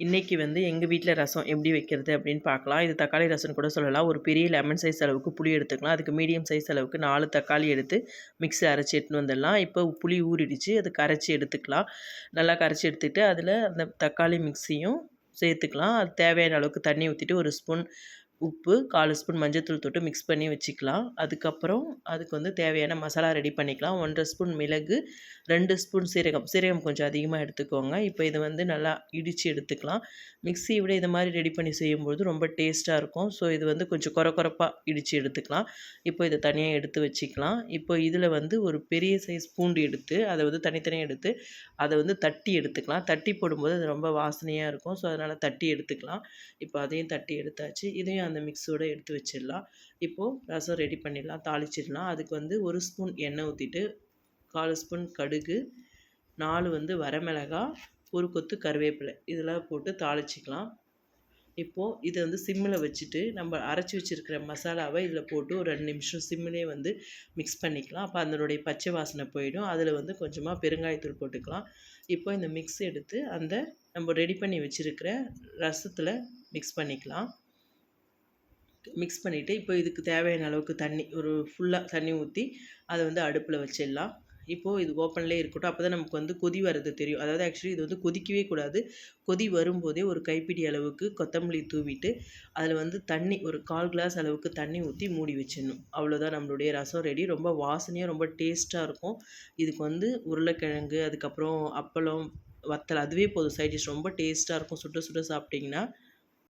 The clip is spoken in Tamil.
இன்றைக்கி வந்து எங்கள் வீட்டில் ரசம் எப்படி வைக்கிறது அப்படின்னு பார்க்கலாம். இது தக்காளி ரசம் கூட சொல்லலாம். ஒரு பெரிய லெமன் சைஸ் அளவுக்கு புளி எடுத்துக்கலாம். அதுக்கு மீடியம் சைஸ் அளவுக்கு நாலு தக்காளி எடுத்து மிக்ஸி அரைச்சி எடுத்துன்னு வந்துடலாம். இப்போ புளி ஊறிடுச்சு. அது கரைச்சி எடுத்துக்கலாம். நல்லா கரைச்சி எடுத்துகிட்டு அதில் அந்த தக்காளி மிக்ஸியும் சேர்த்துக்கலாம். அது தேவையான அளவுக்கு தண்ணி ஊற்றிட்டு ஒரு ஸ்பூன் உப்பு கால் ஸ்பூன் மஞ்சத்தூள் தொட்டு மிக்ஸ் பண்ணி வச்சுக்கலாம். அதுக்கப்புறம் அதுக்கு வந்து தேவையான மசாலா ரெடி பண்ணிக்கலாம். ஒன்றரை ஸ்பூன் மிளகு ரெண்டு ஸ்பூன் சீரகம். சீரகம் கொஞ்சம் அதிகமாக எடுத்துக்கோங்க. இப்போ இதை வந்து நல்லா இடித்து எடுத்துக்கலாம். மிக்ஸி விட இது மாதிரி ரெடி பண்ணி செய்யும்போது ரொம்ப டேஸ்ட்டாக இருக்கும். ஸோ இது வந்து கொஞ்சம் குறை குறைப்பாக இடித்து எடுத்துக்கலாம். இப்போ இதை தனியாக எடுத்து வச்சுக்கலாம். இப்போ இதில் வந்து ஒரு பெரிய சைஸ் பூண்டு எடுத்து அதை வந்து தனித்தனியாக எடுத்து அதை வந்து தட்டி எடுத்துக்கலாம். தட்டி போடும்போது அது ரொம்ப வாசனையாக இருக்கும். ஸோ அதனால் தட்டி எடுத்துக்கலாம். இப்போ அதையும் தட்டி எடுத்தாச்சு. இதையும் அந்த மிக்ஸோடு எடுத்து வச்சிடலாம். இப்போது ரசம் ரெடி பண்ணிடலாம் தாளிச்சிடலாம். அதுக்கு வந்து ஒரு ஸ்பூன் எண்ணெய் ஊற்றிட்டு கால் ஸ்பூன் கடுகு நாலு வந்து வரமிளகா ஒரு கொத்து கருவேப்பிலை. இதெல்லாம் போட்டு தாளிச்சிக்கலாம். இப்போது இதை வந்து சிம்மில் வச்சுட்டு நம்ம அரைச்சி வச்சுருக்கிற மசாலாவை இதில் போட்டு ஒரு ரெண்டு நிமிஷம் சிம்மிலே வந்து மிக்ஸ் பண்ணிக்கலாம். அப்போ அதனுடைய பச்சை வாசனை போயிடும். அதில் வந்து கொஞ்சமாக பெருங்காயத்தூள் போட்டுக்கலாம். இப்போ இந்த மிக்ஸ் எடுத்து அந்த நம்ம ரெடி பண்ணி வச்சுருக்கிற ரசத்தில் மிக்ஸ் பண்ணிக்கலாம். மிக்ஸ் பண்ணிவிட்டு இப்போ இதுக்கு தேவையான அளவுக்கு தண்ணி ஒரு ஃபுல்லாக தண்ணி ஊற்றி அதை வந்து அடுப்பில் வச்சிடலாம். இப்போது இது ஓப்பன்லேயே இருக்கட்டும். அப்போ தான் நமக்கு வந்து கொதி வர்றது தெரியும். அதாவது ஆக்சுவலி இது வந்து கொதிக்கவே கூடாது. கொதி வரும்போதே ஒரு கைப்பிடி அளவுக்கு கொத்தமல்லி தூவிட்டு அதில் வந்து தண்ணி ஒரு கால் கிளாஸ் அளவுக்கு தண்ணி ஊற்றி மூடி வச்சிடணும். அவ்வளோதான் நம்மளுடைய ரசம் ரெடி ரொம்ப வாசனையாக ரொம்ப டேஸ்ட்டாக இருக்கும். இதுக்கு வந்து உருளைக்கிழங்கு அதுக்கப்புறம் அப்பளம் வத்தல் அதுவே போதும். சைட் டிஷ் ரொம்ப டேஸ்ட்டாக இருக்கும். சுட சுட சாப்பிட்டிங்கன்னா